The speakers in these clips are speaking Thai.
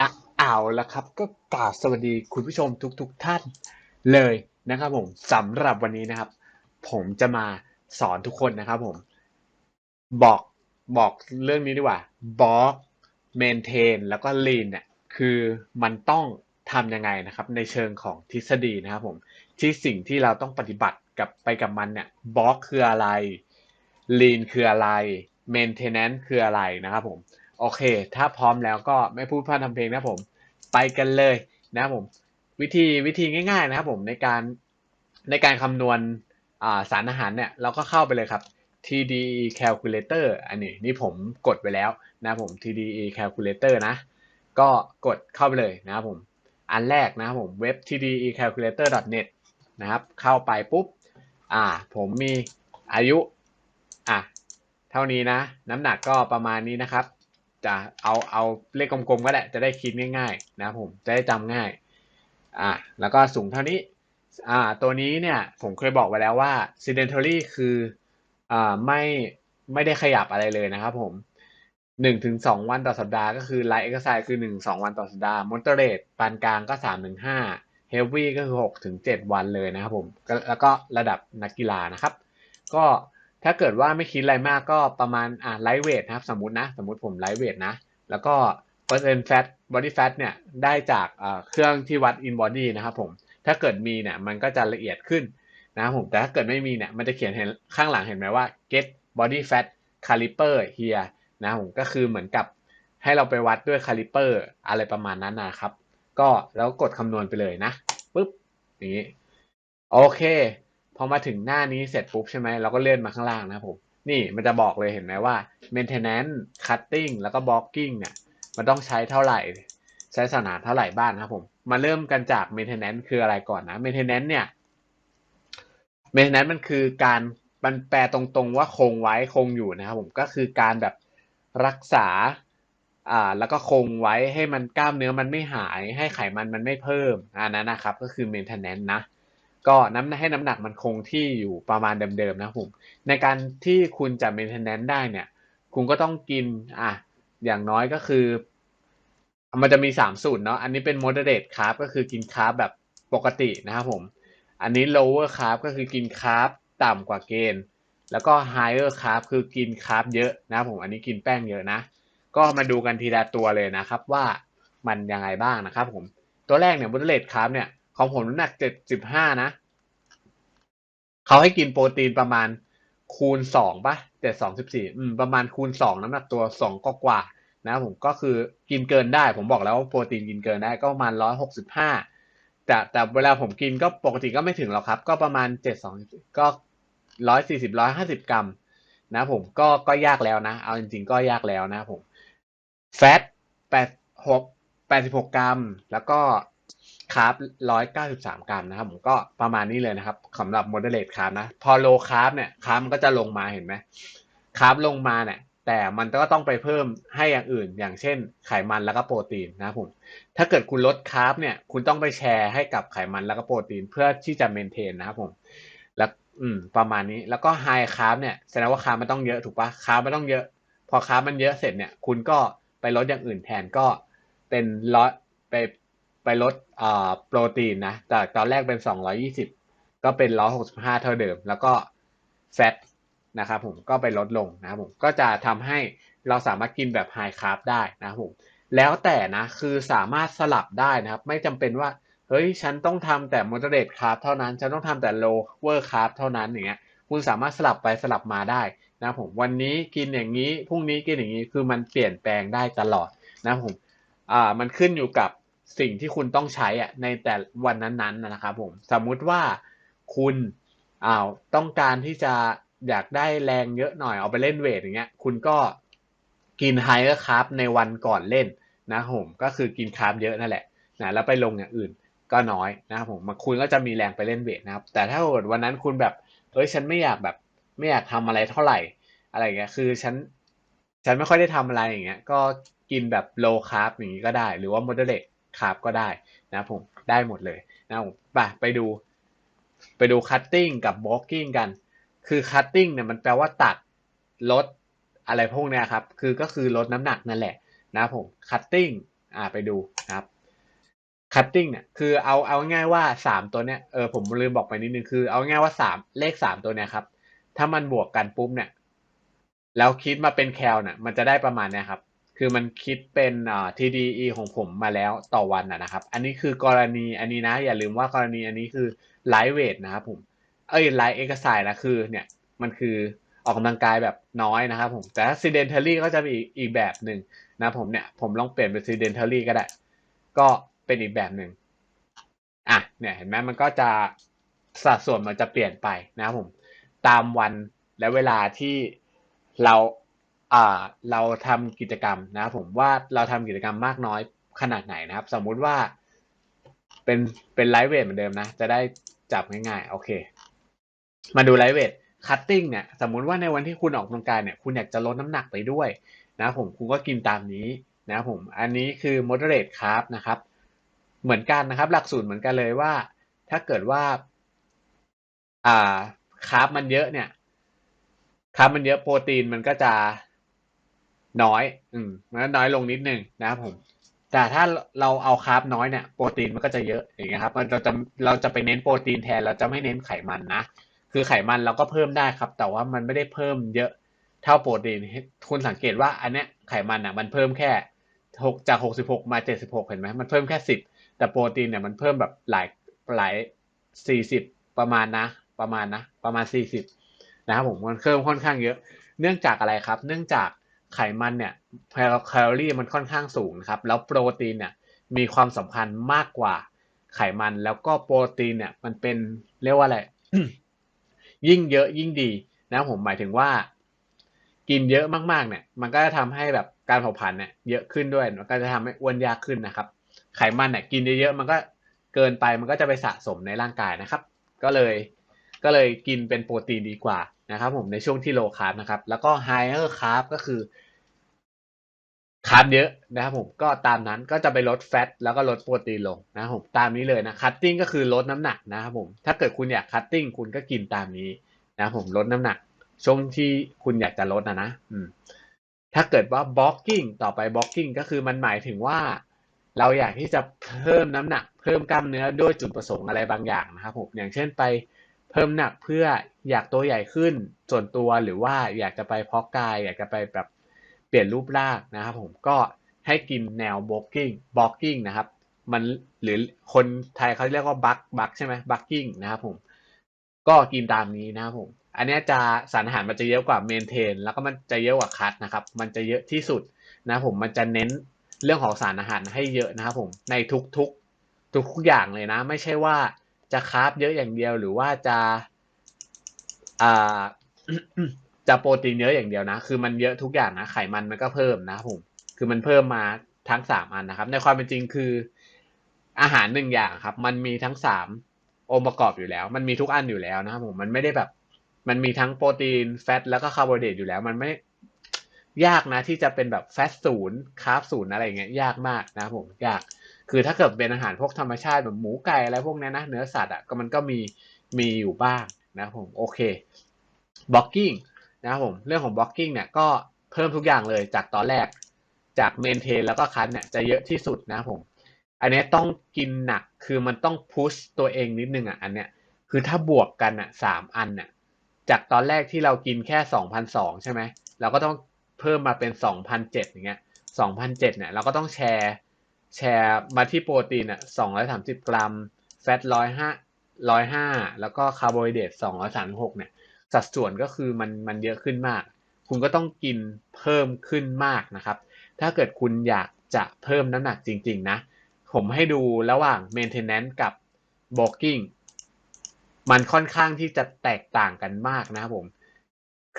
อะเอาละครับ ก็กราบสวัสดีคุณผู้ชมทุกๆทท่านเลยนะครับผมสำหรับวันนี้นะครับ ผมจะมาสอนทุกคนนะครับผม บอกบอกเรื่องนี้ดีกว่าบล็อกเมนเทนแล้วก็ลีนเนี่ยคือมันต้องทำยังไงนะครับ ในเชิงของทฤษฎีนะครับผมที่สิ่งที่เราต้องปฏิบัติกับไปกับมันเนี่ยบล็อกคืออะไรลีนคืออะไรเมนเทนแนนซ์คืออะไรนะครับผม โอเค ถ้าพร้อมแล้วก็ไม่พูดพร่ำทำเพลงนะผม ไปกันเลยนะผม วิธีวิธีง่ายๆนะครับผมในการในการคำนวณสารอาหารเนี่ย เราก็เข้าไปเลยครับ TDE calculator อันนี้นี่ผมกดไปแล้วนะผม TDE calculator นะ ก็กดเข้าไปเลยนะครับผม อันแรกนะครับผมเว็บ TDE calculator net นะครับ เข้าไปปุ๊บ อ่า ผมมีอายุ อะ เท่านี้นะ น้ำหนักก็ประมาณนี้นะครับ จะเอาเอาเลขกลมๆก็ได้จะได้คิดง่ายๆนะผมจะได้จำง่ายอ่าแล้วก็สูงเท่านี้อ่าตัวนี้เนี่ยผมเคยบอกไว้แล้วว่า sedentary คืออ่าไม่ไม่ได้ขยับอะไรเลยนะครับผมหนึ่งถึงสองวันต่อสัปดาห์ก็คือ light exercise คือหนึ่งสองวันต่อสัปดาห์ moderate ปานกลางก็สามถึงห้า heavy ก็คือหกถึงเจ็ดวันเลยนะครับผมแล้วก็ระดับนักกีฬานะครับ ก็ ถ้าเกิดว่าไม่คิดอะไรมากก็ประมาณอ่าไลท์เวทนะครับ สมมตินะ สมมติผมไลท์เวทนะ แล้วก็เปอร์เซ็นต์แฟตบอดี้แฟตเนี่ยได้จากเครื่องที่วัดอินบอดี้นะครับผม ถ้าเกิดมีเนี่ยมันก็จะละเอียดขึ้นนะครับผมแต่ถ้าเกิดไม่มีเนี่ยมันจะเขียนเห็นข้างหลังเห็นไหมว่า get body fat caliper here นะผมก็คือเหมือนกับให้เราไปวัดด้วยคาลิเปอร์อะไรประมาณนั้นนะครับ ก็แล้วกดคำนวณไปเลยนะปุ๊บอย่างนี้โอเค พอมาถึงหน้านี้เสร็จปุ๊บใช่ไหมเราก็เลื่อนมาข้างล่างนะผมนี่มันจะบอกเลยเห็นไหมว่า maintenance cutting แล้วก็ blocking เนี่ยมันต้องใช้เท่าไหร่ ใช้สนานเท่าไหร่บ้างครับผมมาเริ่มกันจาก maintenance คืออะไรก่อนนะ maintenance เนี่ย maintenance มันคือการมันแปลตรงๆว่าคงไว้คงอยู่นะครับผมก็คือการแบบรักษาอ่าแล้วก็คงไว้ให้มันกล้ามเนื้อมันไม่หาย ให้ไขมันมันไม่เพิ่มอันนั้นนะครับ ก็คือ maintenance นะ ก็น้ำให้น้ำหนักมันคงที่อยู่ประมาณเดิมๆนะผมในการที่คุณจะ maintenance ได้เนี่ย คุณก็ต้องกินอะอย่างน้อยก็คือ มันจะมีสามสูตรเนาะอันนี้เป็น moderate carb ก็คือกินคาร์บแบบปกตินะครับผม อันนี้ lower carb ก็คือกินคาร์บต่ำกว่าเกณฑ์ แล้วก็ higher carb คือกินคาร์บเยอะนะผมอันนี้กินแป้งเยอะนะ ก็มาดูกันทีละตัวเลยนะครับว่ามันยังไงบ้างนะครับผมตัวแรกเนี่ย moderate carb เนี่ย ของผมน้ำหนักเจ็ดสิบห้านะ เขาให้กินโปรตีนประมาณคูณสองปะเจ็ดสองสิบสี่ประมาณคูณสองน้ำหนักตัวสองก็กว่านะผมก็คือกินเกินได้ ผมบอกแล้วว่าโปรตีนกินเกินได้ก็ประมาณร้อยหกสิบห้าแต่แต่เวลาผมกินก็ปกติก็ไม่ถึงหรอกครับ ก็ประมาณเจ็ดสองก็ร้อยสี่สิบร้อยห้าสิบกรัม นะผมก็ก็ยากแล้วนะ เอาจริง ๆ ก็ยากแล้วนะผมแฟตแปดหกแปดสิบหกกรัม แล้วก็ คาร์บร้อยเก้าสิบสามกรัมนะครับผมก็ประมาณนี้เลยนะครับสำหรับโมเดเลตคาร์บนะ พอโลคาร์บเนี่ยคาร์บมันก็จะลงมาเห็นไหมคาร์บลงมาเนี่ยแต่มันก็ต้องไปเพิ่มให้อย่างอื่น อย่างเช่น ไขมันแล้วก็โปรตีนนะครับผมถ้าเกิดคุณลดคาร์บเนี่ยคุณต้องไปแชร์ให้กับไขมันแล้วก็โปรตีนเพื่อที่จะเมนเทนนะครับผมแล้วอืมประมาณนี้แล้วก็ไฮคาร์บเนี่ยแสดงว่าคาร์บมันต้องเยอะถูกปะคาร์บมันต้องเยอะ พอคาร์บมันเยอะเสร็จเนี่ย คุณก็ไปลดอย่างอื่นแทนก็เป็นลดไป ไปลดโปรตีนนะจากตอนแรกเป็น 220 ก็เป็น 165 เท่าเดิม แล้วก็แฟตนะครับผมก็ไปลดลงนะครับผมก็จะทำให้เราสามารถกินแบบไฮคาร์บได้นะครับผมแล้วแต่นะคือสามารถสลับได้นะครับ ไม่จำเป็นว่าเฮ้ยฉันต้องทำแต่ moderate carb เท่านั้น ฉันต้องทำแต่ lower carb เท่านั้นอย่างเงี้ยคุณสามารถสลับไปสลับมาได้นะผมวันนี้กินอย่างนี้พรุ่งนี้กินอย่างนี้คือมันเปลี่ยนแปลงได้ตลอดนะผมอ่ามันขึ้นอยู่กับ สิ่งที่คุณต้องใช้อะในแต่วันนั้นๆนะครับผมสมมุติว่าคุณอ้าวต้องการที่จะอยากได้แรงเยอะหน่อยเอาไปเล่นเวทอย่างเงี้ย คุณก็กินไฮเออร์คาร์บในวันก่อนเล่นนะผมก็คือกินคาร์บเยอะนั่นแหละนะแล้วไปลงอย่างอื่นก็น้อยนะครับผมมาคุณก็จะมีแรงไปเล่นเวทนะครับ แต่ถ้าเกิดวันนั้นคุณแบบเฮ้ยฉันไม่อยากแบบ ไม่อยากทำอะไรเท่าไหร่ อะไรเงี้ยคือฉันฉันไม่ค่อยได้ทำอะไรอย่างเงี้ย ก็กินแบบโลคาร์บอย่างงี้ก็ได้ หรือว่าโมเดเลต คาร์บก็ได้นะผมได้หมดเลยนะผมไปไปดู ไปดูคัตติ้งกับบล็อกกิ้งกัน คือคัตติ้งเนี่ยมันแปลว่าตัดลดอะไรพวกเนี้ยครับ คือก็คือลดน้ำหนักนั่นแหละนะผมคัตติ้งอ่าไปดูนะครับคัตติ้งเนี่ยคือเอาเอาง่ายว่าสามตัวเนี้ยเออผมลืมบอกไปนิดนึงคือเอาง่ายว่าสามเลขสามตัวเนี้ยครับ ถ้ามันบวกกันปุ๊บเนี่ยแล้วคิดมาเป็นแคลเนี่ยมันจะได้ประมาณเนี้ยครับ คือมันคิดเป็นอ่า TDE ของผมมาแล้วต่อวันนะครับ อันนี้คือกรณีอันนี้นะ อย่าลืมว่ากรณีอันนี้คือไลฟ์เวทนะครับผมเอ้ยไลฟ์เอ็กซ์ไซส์นะคือเนี่ยมันคือออกกำลังกายแบบน้อยนะครับผมแต่ถ้า sedentary ก็จะมีอีกอีกแบบหนึ่งนะผมเนี่ยผมลองเปลี่ยนเป็น sedentary ก็ได้ ก็เป็นอีกแบบหนึ่งอะเนี่ยเห็นไหมมันก็จะสัดส่วนมันจะเปลี่ยนไปนะครับผมตามวันและเวลาที่เรา อ่าเราทำกิจกรรมนะผมว่าเราทำกิจกรรมมากน้อยขนาดไหนนะครับ สมมุติว่า เป็นเป็นไลฟ์เวทเหมือนเดิมนะ จะได้จับง่ายๆ โอเค มาดูไลฟ์เวทคัตติ้งเนี่ยสมมุติว่าในวันที่คุณออกกำลังกายเนี่ยคุณอยากจะลดน้ำหนักไปด้วย นะผมคุณก็กินตามนี้นะผมอันนี้คือ moderate carb นะครับ เหมือนกันนะครับ หลักสูตรเหมือนกันเลยว่า ถ้าเกิดว่า อ่าคาร์บมันเยอะเนี่ยคาร์บมันเยอะโปรตีนมันก็จะ น้อย อืมมันก็น้อยลงนิดนึงนะครับผม แต่ถ้าเราเอาคาร์บน้อยเนี่ยโปรตีนมันก็จะเยอะอย่างเงี้ยครับเราจะเราจะไปเน้นโปรตีนแทนเราจะไม่เน้นไขมันนะคือไขมันเราก็เพิ่มได้ครับ แต่ว่ามันไม่ได้เพิ่มเยอะเท่าโปรตีนคุณสังเกตว่าอันเนี้ยไขมันอะมันเพิ่มแค่หกจากหกสิบหกมาเจ็ดสิบหกเห็นไหมมันเพิ่มแค่สิบแต่โปรตีนเนี่ยมันเพิ่มแบบหลายหลายสี่สิบประมาณนะ ประมาณนะ ประมาณสี่สิบนะครับผมมันเพิ่มค่อนข้างเยอะ เนื่องจากอะไรครับ เนื่องจาก ไขมันเนี่ยแคลอรี่มันค่อนข้างสูงครับ แล้วโปรตีนเนี่ยมีความสำคัญมากกว่าไขมัน แล้วก็โปรตีนเนี่ยมันเป็นเรียกว่าอะไร ยิ่งเยอะยิ่งดีนะผมหมายถึงว่า กินเยอะมากๆเนี่ย มันก็จะทำให้แบบการเผาผลาญเนี่ยเยอะขึ้นด้วย มันก็จะทำให้อ้วนยากขึ้นนะครับ ไขมันเนี่ยกินเยอะๆมันก็เกินไปมันก็จะไปสะสมในร่างกายนะครับ ก็เลยก็เลยกินเป็นโปรตีนดีกว่านะครับผมในช่วงที่โลคาร์บนะครับ แล้วก็ไฮเออร์คาร์บก็คือ คาร์บเยอะนะครับผมก็ตามนั้นก็จะไปลดแฟตแล้วก็ลดโปรตีนลงนะครับผมตามนี้เลยนะคัตติ้งก็คือลดน้ำหนักนะครับผมถ้าเกิดคุณอยากคัตติ้งคุณก็กินตามนี้นะครับผมลดน้ำหนัก ช่วงที่คุณอยากจะลดนะนะอืมถ้าเกิดว่าบล็อกกิ้งต่อไปบล็อกกิ้งก็คือมันหมายถึงว่า เราอยากที่จะเพิ่มน้ำหนัก เพิ่มกล้ามเนื้อด้วยจุดประสงค์อะไรบางอย่างนะครับผมอย่างเช่นไปเพิ่มหนักเพื่ออยากตัวใหญ่ขึ้นส่วนตัวหรือว่าอยากจะไปเพาะกาย อยากจะไปแบบ เปลี่ยนรูปร่างนะครับผมก็ให้กินแนวบล็อกกิ้งบล็อกกิ้งนะครับ มันหรือคนไทยเขาเรียกว่าบักบักใช่ไหมบักกิ้งนะครับผมก็กินตามนี้นะครับผมอันนี้จะสารอาหารมันจะเยอะกว่าเมนเทน แล้วก็มันจะเยอะกว่าคัตนะครับ มันจะเยอะที่สุดนะผมมันจะเน้นเรื่องของสารอาหารให้เยอะนะครับผมในทุกทุกทุกทุกอย่างเลยนะ ไม่ใช่ว่าจะคาร์บเยอะอย่างเดียวหรือว่าจะอ่า จะโปรตีนเยอะอย่างเดียวนะ คือมันเยอะทุกอย่างนะ ไขมันมันก็เพิ่มนะครับผม คือมันเพิ่มมาทั้งสามอันนะครับ ในความเป็นจริงคือ อาหารหนึ่งอย่างครับ มันมีทั้งสามองค์ประกอบอยู่แล้ว มันมีทุกอันอยู่แล้วนะครับผม มันไม่ได้แบบ มันมีทั้งโปรตีนแฟตแล้วก็คาร์โบไฮเดรตอยู่แล้ว มันไม่ยากนะ ที่จะเป็นแบบแฟตศูนย์คาร์บศูนย์อะไรเงี้ย ยากมากนะครับผม ยาก คือถ้าเกิดเป็นอาหารพวกธรรมชาติแบบหมูไก่อะไรพวกนี้นะ เนื้อสัตว์อะ ก็มันก็มี มีอยู่บ้างนะครับผม โอเคบล็อกกิ้ง นะครับผมเรื่องของบล็อกกิ้งเนี่ยก็เพิ่มทุกอย่างเลยจากตอนแรกจากเมนเทนแล้วก็คันเนี่ยจะเยอะที่สุดนะครับผม อันนี้ต้องกินหนักคือมันต้องพุชตัวเองนิดนึงอะอันเนี้ยคือถ้าบวกกันอะสามอันเนี่ยจากตอนแรกที่เรากินแค่สองพันสองใช่ไหมเราก็ต้องเพิ่มมาเป็นสองพันเจ็ดอย่างเงี้ยสองพันเจ็ดเนี่ยเราก็ต้องแชร์แชร์มาที่โปรตีนอะสองร้อยสามสิบกรัม แฟตร้อยห้าร้อยห้าแล้วก็คาร์โบไฮเดรตสองร้อยสามหกเนี่ย สัดส่วนก็คือมันมันเยอะขึ้นมาก คุณก็ต้องกินเพิ่มขึ้นมากนะครับ ถ้าเกิดคุณอยากจะเพิ่มน้ำหนักจริง ๆ นะ ผมให้ดูระหว่าง maintenance กับ bulking มันค่อนข้างที่จะแตกต่างกันมากนะครับผม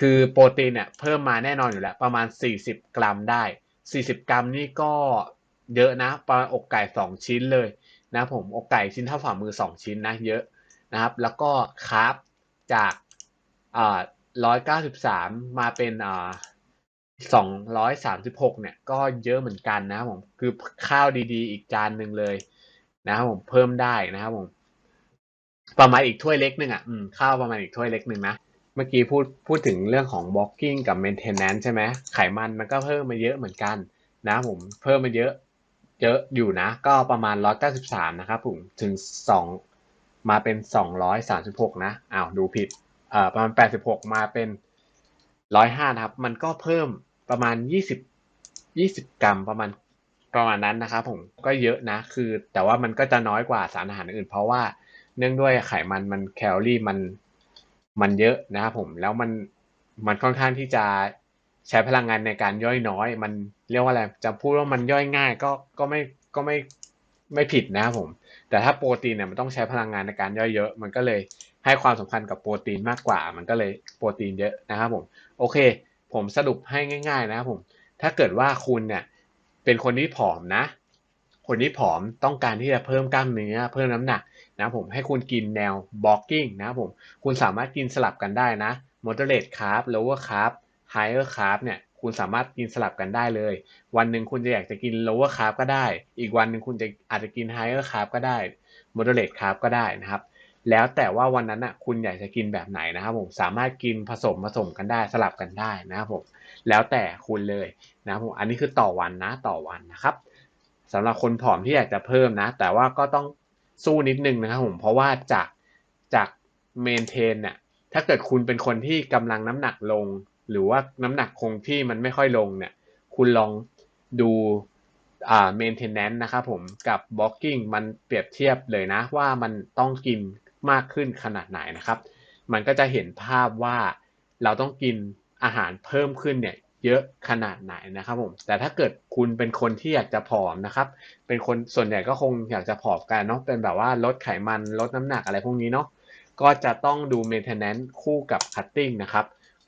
คือโปรตีนเนี่ยเพิ่มมาแน่นอนอยู่แล้ว ประมาณ 40 กรัมได้ 40 กรัมนี่ก็เยอะนะ ประมาณอกไก่ 2 ชิ้นเลยนะผมอกไก่ชิ้นเท่าฝ่ามือ 2 ชิ้นนะเยอะนะครับ แล้วก็คาร์บจาก อ่า193มมาเป็นอ่า236เนี่ย ก็เยอะเหมือนกันนะครับผมคือข้าวดีๆ อีกจานหนึ่งเลยนะครับผมเพิ่มได้นะครับผมประมาณอีกถ้วยเล็กหนึ่งอะอืมข้าวประมาณอีกถ้วยเล็กหนึ่งนะเมื่อกี้พูดพูดถึงเรื่องของ blocking กับ maintenance ใช่ไหมไขมันมันก็เพิ่มมาเยอะเหมือนกันนะผมเพิ่มมาเยอะ เยอะอยู่นะ ก็ประมาณ 193 นะครับผมถึง 2 มาเป็น 236 นะอ้าวดูผิด อ่อประมาณ86มาเป็น105นะครับ มันก็เพิ่มประมาณ20 20กรัมประมาณประมาณนั้นนะครับผมก็เยอะนะ คือ แต่ว่ามันก็จะน้อยกว่าสารอาหารอื่น เพราะว่าเนื่องด้วยไขมันมันแคลอรี่มันมันเยอะนะครับผมแล้วมันมันค่อนข้างที่จะใช้พลังงานในการย่อยน้อย มันเรียกว่าอะไรจะพูดว่ามันย่อยง่ายก็ก็ไม่ก็ไม่ไม่ผิดนะครับผม แต่ถ้าโปรตีนเนี่ยมันต้องใช้พลังงานในการย่อยเยอะ มันก็เลย ให้ความสำคัญกับโปรตีนมากกว่า มันก็เลยโปรตีนเยอะนะครับผมโอเค ผมสรุปให้ง่าย ๆ นะครับผมถ้าเกิดว่าคุณเนี่ยเป็นคนที่ผอมนะ คนที่ผอมต้องการที่จะเพิ่มกล้ามเนื้อเพิ่มน้ำหนักนะผมให้คุณกินแนว blocking นะผมคุณสามารถกินสลับกันได้นะ moderate carb lower carb higher carb เนี่ยคุณสามารถกินสลับกันได้เลย วันหนึ่งคุณจะอยากจะกิน lower carb ก็ได้ อีกวันหนึ่งคุณจะอาจจะกิน higher carb ก็ได้ moderate carb ก็ได้นะครับ แล้วแต่ว่าวันนั้นอะคุณอยากจะกินแบบไหนนะครับผมสามารถกินผสมผสมกันได้สลับกันได้นะครับผมแล้วแต่คุณเลยนะครับผมอันนี้คือต่อวันนะต่อวันนะครับสำหรับคนผอมที่อยากจะเพิ่มนะ แต่ว่าก็ต้องสู้นิดนึงนะครับผมเพราะว่าจากจากเมนเทนเนี่ยถ้าเกิดคุณเป็นคนที่กำลังน้ำหนักลง หรือว่าน้ำหนักคงที่มันไม่ค่อยลงเนี่ยคุณลองดูอ่า maintenance นะครับผมกับ blocking มันเปรียบเทียบเลยนะว่ามันต้องกิน มากขึ้นขนาดไหนนะครับ มันก็จะเห็นภาพว่าเราต้องกินอาหารเพิ่มขึ้นเนี่ยเยอะขนาดไหนนะครับผม แต่ถ้าเกิดคุณเป็นคนที่อยากจะผอมนะครับ เป็นคนส่วนใหญ่ก็คงอยากจะผอมกันเนาะ เป็นแบบว่าลดไขมันลดน้ำหนักอะไรพวกนี้เนาะ ก็จะต้องดู maintenance คู่กับ cutting นะครับ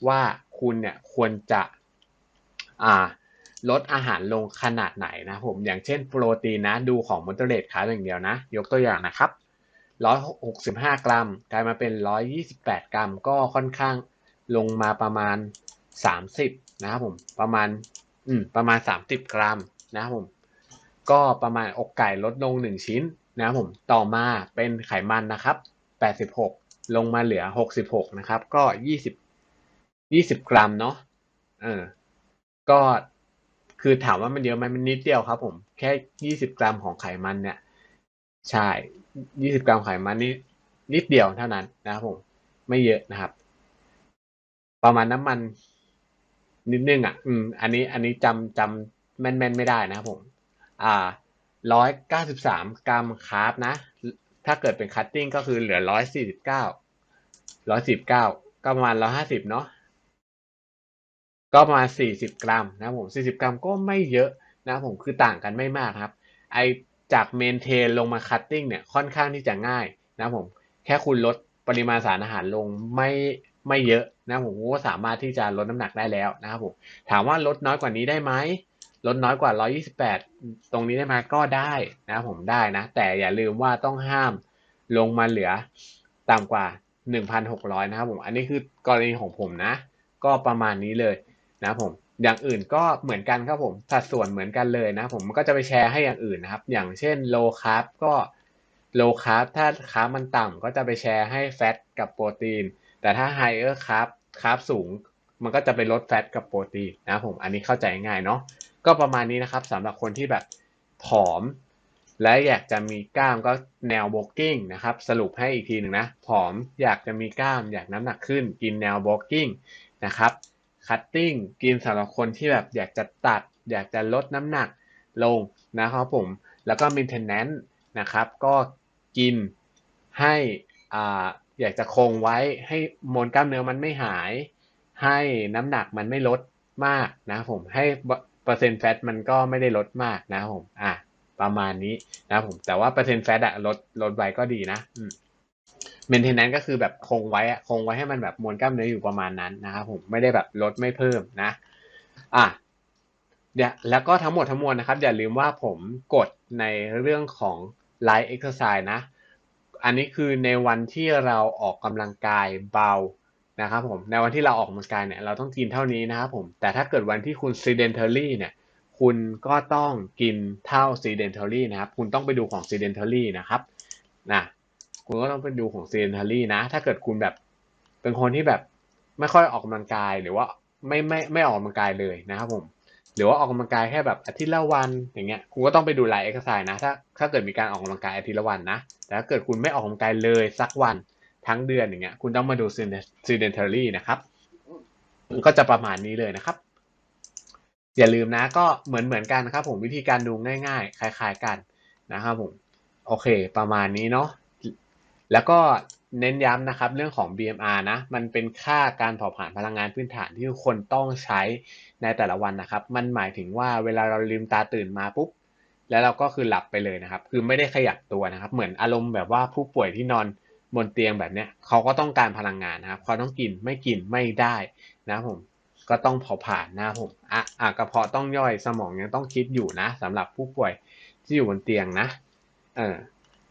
ว่าคุณเนี่ยควรจะอ่าลดอาหารลงขนาดไหนนะผม อย่างเช่นโปรตีนนะ ดูของม o เตอร์เรทคาอย่างเดียวนะ ยกตัวอย่างนะครับ 165 กรัม กลายมาเป็น 128 กรัม ก็ค่อนข้างลงมาประมาณ 30 นะครับผม ประมาณ อืม ประมาณ 30 กรัมนะครับผม ก็ประมาณอกไก่ลดลง 1 ชิ้นนะครับผม ต่อมาเป็นไขมันนะครับ 86 ลงมาเหลือ 66 นะครับ ก็ 20 20 กรัมเนาะ เออ ก็คือถามว่ามันเยอะไหมมันนิดเดียวครับผม แค่ 20 กรัมของไขมันเนี่ย ใช่ 20กรัมไขมันนี่นิดเดียวเท่านั้นนะครับผม ไม่เยอะนะครับ ประมาณน้ำมันนิดนึงอะ อืม อันนี้ อันนี้จำจำแม่นแม่นไม่ได้นะครับผม อ่าร้อยเก้าสิบสามกรัมคาร์บนะ ถ้าเกิดเป็นคัตติ้งก็คือเหลือร้อยสี่สิบเก้าร้อยสิบเก้าก็ประมาณร้อยห้าสิบเนาะ ก็ประมาณสี่สิบกรัมนะผมสี่สิบกรัมก็ไม่เยอะนะผมคือต่างกันไม่มากครับ ไอ จากเมนเทนลงมาคัตติ้งเนี่ยค่อนข้างที่จะง่ายนะผมแค่คุณลดปริมาณสารอาหารลงไม่ไม่เยอะนะผมก็สามารถที่จะลดน้ำหนักได้แล้วนะครับผมถามว่าลดน้อยกว่านี้ได้ไหมลดน้อยกว่า 128 ตรงนี้ได้ไหมก็ได้นะผมได้นะ แต่อย่าลืมว่าต้องห้ามลงมาเหลือต่ำกว่า 1,600 นะครับผม อันนี้คือกรณีของผมนะ ก็ประมาณนี้เลยนะผม อย่างอื่นก็เหมือนกันครับผมสัดส่วนเหมือนกันเลยนะผมก็จะไปแชร์ให้อย่างอื่นนะครับ อย่างเช่น low carb ก็ low carb ถ้าคาร์บมันต่ำก็จะไปแชร์ให้แฟตกับโปรตีน แต่ถ้า higher carb คาร์บสูง มันก็จะไปลดแฟตกับโปรตีนนะผมอันนี้เข้าใจง่ายเนาะก็ประมาณนี้นะครับสำหรับคนที่แบบผอม และอยากจะมีกล้ามก็แนว walking นะครับ สรุปให้อีกทีหนึ่งนะผอมอยากจะมีกล้ามอยากน้ำหนักขึ้น กินแนว walking นะครับ cutting กินสำหรับคนที่แบบอยากจะตัด อยากจะลดน้ำหนักลงนะครับผม แล้วก็ maintenance นะครับ ก็กินให้อ่าอยากจะคงไว้ให้มวลกล้ามเนื้อมันไม่หาย ให้น้ำหนักมันไม่ลดมากนะผมให้เปอร์เซ็นต์แฟตมันก็ไม่ได้ลดมากนะผมอะประมาณนี้นะผมแต่ว่าเปอร์เซ็นต์แฟตอะลดลดไว้ก็ดีนะอืม เมนเทนแนนก็คือแบบคงไว้อะคงไว้ให้มันแบบมวลกล้ามเนื้ออยู่ประมาณนั้นนะครับผมไม่ได้แบบลดไม่เพิ่มนะ อะเดี๋ยวแล้วก็ทั้งหมดทั้งมวลนะครับ อย่าลืมว่าผมกดในเรื่องของไลฟ์เอ็กซ์ไซส์นะ อันนี้คือในวันที่เราออกกำลังกายเบานะครับผมในวันที่เราออกกำลังกายเนี่ยเราต้องกินเท่านี้นะครับผมแต่ถ้าเกิดวันที่คุณ sedentary เนี่ยคุณก็ต้องกินเท่า sedentary นะครับ คุณต้องไปดูของ sedentary นะครับนะ คุณก็ต้องไปดูของ sedentary นะ ถ้าเกิดคุณแบบเป็นคนที่แบบไม่ค่อยออกกำลังกายหรือว่าไม่ไม่ไม่ออกกำลังกายเลยนะครับผมหรือว่าออกกำลังกายแค่แบบอาทิตย์ละวันอย่างเงี้ยคุณก็ต้องไปดูไลน์เอ็กซ์ไซส์นะถ้าถ้าเกิดมีการออกกำลังกายอาทิตย์ละวันนะแต่ถ้าเกิดคุณไม่ออกกำลังกายเลยสักวันทั้งเดือนอย่างเงี้ยคุณต้องมาดู sedentary นะครับก็จะประมาณนี้เลยนะครับ อย่าลืมนะก็เหมือนเหมือนกันนะครับ ผมวิธีการดูง่าย ๆ คล้าย ๆ กันนะครับผมโอเค ประมาณนี้เนาะ แล้วก็เน้นย้ำนะครับเรื่องของ BMR นะ มันเป็นค่าการเผาผลาญพลังงานพื้นฐานที่ทุกคนต้องใช้ในแต่ละวันนะครับ มันหมายถึงว่าเวลาเราลืมตาตื่นมาปุ๊บ แล้วเราก็คือหลับไปเลยนะครับ คือไม่ได้ขยับตัวนะครับ เหมือนอารมณ์แบบว่าผู้ป่วยที่นอนบนเตียงแบบเนี้ยเขาก็ต้องการพลังงานนะครับเขาต้องกินไม่กินไม่ได้นะผมก็ต้องเผาผลาญนะผมอะอะกระเพาะต้องย่อยสมองยังต้องคิดอยู่นะสำหรับผู้ป่วยที่อยู่บนเตียงนะเออ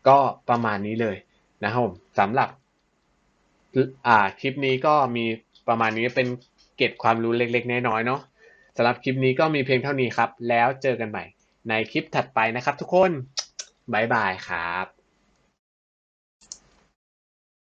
ก็ประมาณนี้เลย นะครับผมสำหรับอ่าคลิปนี้ก็มีประมาณนี้เป็นเก็บความรู้เล็กๆ น้อยๆเนาะสำหรับคลิปนี้ก็มีเพียงเท่านี้ครับ แล้วเจอกันใหม่ในคลิปถัดไปนะครับทุกคน บ๊ายบายครับ